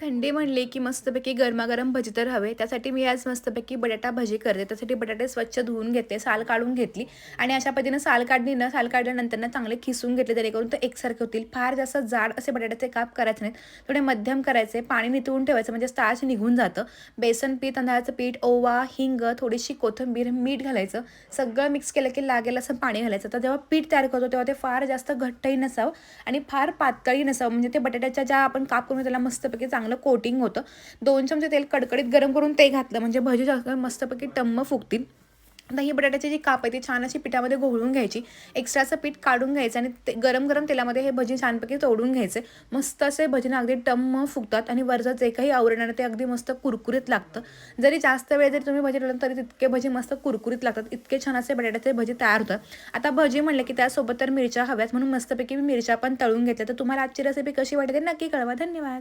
थंडी म्हणली की मस्तपैकी गरमागरम भजी तर हवे. त्यासाठी मी आज मस्तपैकी बटाटा भजी करते. त्यासाठी बटाटे स्वच्छ धुवून घेते साल काढून घेतली आणि अशा पद्धतीनं साल काढली ना साल काढल्यानंतर ना चांगले खिसून घेतले जेणेकरून ते एकसारखे होतील. फार जास्त जाड असे बटाट्याचे काप करायचे नाहीत. थोडे मध्यम करायचे पाणी नितळून ठेवायचं म्हणजे स्टार्च निघून जातं. बेसन पीठ तांदळाचं पीठ ओवा हिंग थोडीशी कोथिंबीर मीठ घालायचं. सगळं मिक्स केलं की लागेल असं पाणी घालायचं. तर जेव्हा पीठ तयार करतो तेव्हा ते फार जास्त घट्टही नसावं आणि फार पातळी नसावं. म्हणजे ते बटाट्याच्या ज्या आपण काप करून त्याला मस्तपैकी चांगलं कोटिंग होतं. दोन चमचे तेल कडकडीत गरम करून ते घातलं. म्हणजे भजी जास्त मस्तपैकी टम्म फुगतील. आता ही बटाट्याची जी काप आहे ती छान अशी पिठामध्ये घोळून घ्यायची. एक्स्ट्राचं पीठ काढून घ्यायचं आणि ते गरम गरम तेलामध्ये हे भजी छानपैकी तोडून घ्यायचे. मस्त असे भजीनं अगदी टम्म फुगतात आणि वरचं जे काही आवरण ते अगदी मस्त कुरकुरीत लागतं. जरी जास्त वेळ जरी तुम्ही भजी ठेवलं तरी तितके भजी मस्त कुरकुरीत लागतात. इतके छान असे बटाट्याचे भजी तयार होतात. आता भजी म्हणले की त्यासोबत तर मिरच्या हव्यात म्हणून मस्तपैकी मी मिरच्या पण तळून घेतल्या. तर तुम्हाला आजची रेसिपी कशी वाटते नक्की कळवा. धन्यवाद.